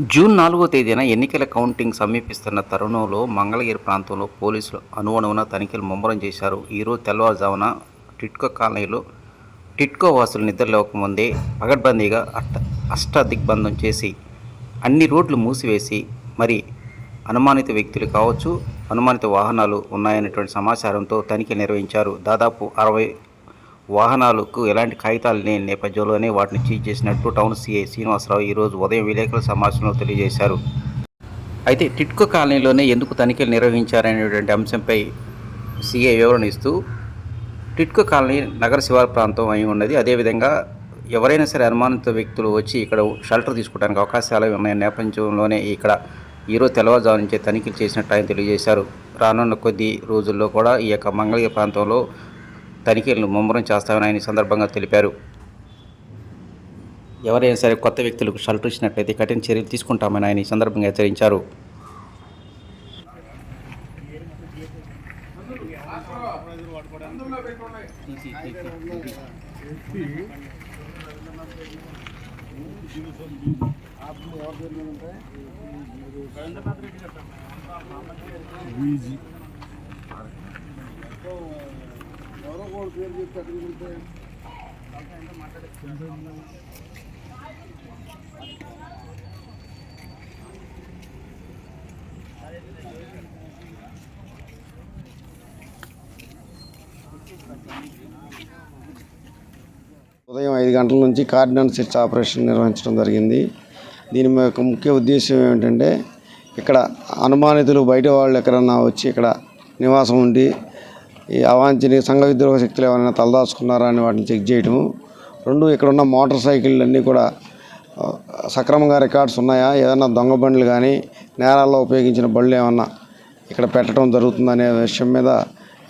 June నాలుగో తేదీన ఎన్నికల కౌంటింగ్ సమీపిస్తున్న తరుణంలో మంగళగిరి ప్రాంతంలో పోలీసులు అనువనువున తనిఖీలు ముమ్మరం చేశారు. ఈరోజు తెల్లవారుజామున టిట్కో కాలనీలో టిట్కో వాసులు నిద్ర లేవకముందే పగడ్బందీగా అష్ట అష్టదిగ్బంధం చేసి అన్ని రోడ్లు మూసివేసి మరి అనుమానిత వ్యక్తులు కావచ్చు అనుమానిత వాహనాలు ఉన్నాయనేటువంటి సమాచారంతో తనిఖీ నిర్వహించారు. దాదాపు అరవై వాహనాలకు ఎలాంటి కాగితాలు లేని నేపథ్యంలోనే వాటిని చీజ్ చేసినట్టు టౌన్ సీఐ శ్రీనివాసరావు ఈరోజు ఉదయం విలేకరుల సమావేశంలో తెలియజేశారు. అయితే టిట్కో కాలనీలోనే ఎందుకు తనిఖీలు నిర్వహించారనేటువంటి అంశంపై సీఐ వివరణ ఇస్తూ టిట్కో కాలనీ నగర శివారు ప్రాంతం అయి ఉన్నది. అదేవిధంగా ఎవరైనా సరే అనుమానిత వ్యక్తులు వచ్చి ఇక్కడ షెల్టర్ తీసుకోవడానికి అవకాశాలు ఉన్న నేపథ్యంలోనే ఇక్కడ ఈరోజు తెల్లవారుజాము నుంచే తనిఖీలు చేసినట్టు ఆయన తెలియజేశారు. రానున్న కొద్ది రోజుల్లో కూడా ఈ యొక్క మంగళగిరి ప్రాంతంలో తనిఖీలను ముమ్మరం చేస్తామని ఆయన సందర్భంగా తెలిపారు. ఎవరైనా సరే కొత్త వ్యక్తులకు షెల్టర్ ఇచ్చినట్లయితే కఠిన చర్యలు తీసుకుంటామని ఆయన ఈ సందర్భంగా హెచ్చరించారు. ఉదయం ఐదు గంటల నుంచి కార్డినల్ సెర్చ్ ఆపరేషన్ నిర్వహించడం జరిగింది. దీని యొక్క ముఖ్య ఉద్దేశం ఏమిటంటే ఇక్కడ అనుమానితులు బయట వాళ్ళు ఎక్కడన్నా వచ్చి ఇక్కడ నివాసం ఉండి ఈ అవాంఛనీయ సంఘ విద్రోహ శక్తులు ఏమైనా తలదాచుకున్నారా అని వాటిని చెక్ చేయటము. రెండు ఇక్కడ ఉన్న మోటార్ సైకిళ్ళు అన్నీ కూడా సక్రమంగా రికార్డ్స్ ఉన్నాయా? ఏదైనా దొంగ బండ్లు కానీ నేరాల్లో ఉపయోగించిన బళ్ళు ఏమన్నా ఇక్కడ పెట్టడం జరుగుతుందనే విషయం మీద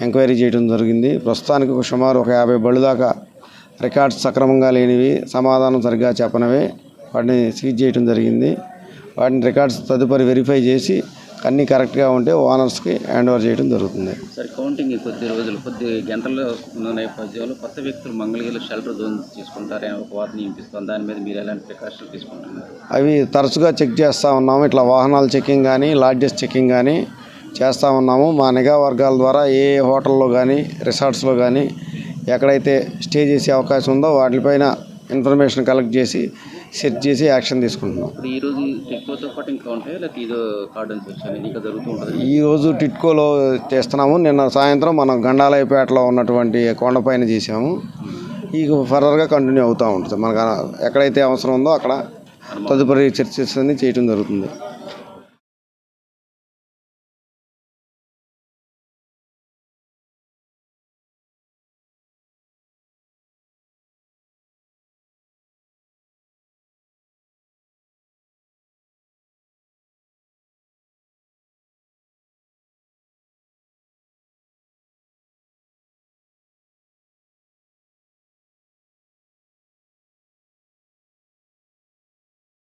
ఎంక్వైరీ చేయడం జరిగింది. ప్రస్తుతానికి ఒక సుమారు ఒక యాభై బళ్ళు దాకా రికార్డ్స్ సక్రమంగా లేనివి సమాధానం సరిగ్గా చెప్పనవి వాటిని సీజ్ చేయడం జరిగింది. వాటిని రికార్డ్స్ తదుపరి వెరిఫై చేసి అన్నీ కరెక్ట్గా ఉంటే ఓనర్స్కి హ్యాండ్ ఓవర్ చేయడం జరుగుతుంది. సరే కౌంటింగ్ కొద్ది రోజులు కొద్ది గంటల్లో ఉన్న నేపథ్యంలో కొత్త వ్యక్తులు మంగళగిరిలో షెల్టర్ జోన్ తీసుకుంటారని ఒక వార్త వినిపిస్తుంది దాని మీద మీరు ఎలాంటి ప్రికాషన్లు తీసుకుంటున్నారు? అవి తరచుగా చెక్ చేస్తూ ఉన్నాము. ఇట్లా వాహనాల చెకింగ్ కానీ లాడ్జెస్ చెకింగ్ కానీ చేస్తూ ఉన్నాము. మా నిఘా వర్గాల ద్వారా ఏ హోటల్లో కానీ రిసార్ట్స్లో కానీ ఎక్కడైతే స్టే చేసే అవకాశం ఉందో వాటిపైన ఇన్ఫర్మేషన్ కలెక్ట్ చేసి సెర్చ్ చేసి యాక్షన్ తీసుకుంటున్నాం. ఈ రోజు పాటు ఇంకా ఉంటాయి? లేకపోతే ఇంకా ఈరోజు టిట్కోలో చేస్తున్నాము. నిన్న సాయంత్రం మనం గండాలయపేటలో ఉన్నటువంటి కొండపైన చేసాము ఈ ఫర్దర్గా కంటిన్యూ అవుతూ ఉంటుంది. మనకు ఎక్కడైతే అవసరం ఉందో అక్కడ తదుపరి చర్చస్ అన్ని చేయడం జరుగుతుంది.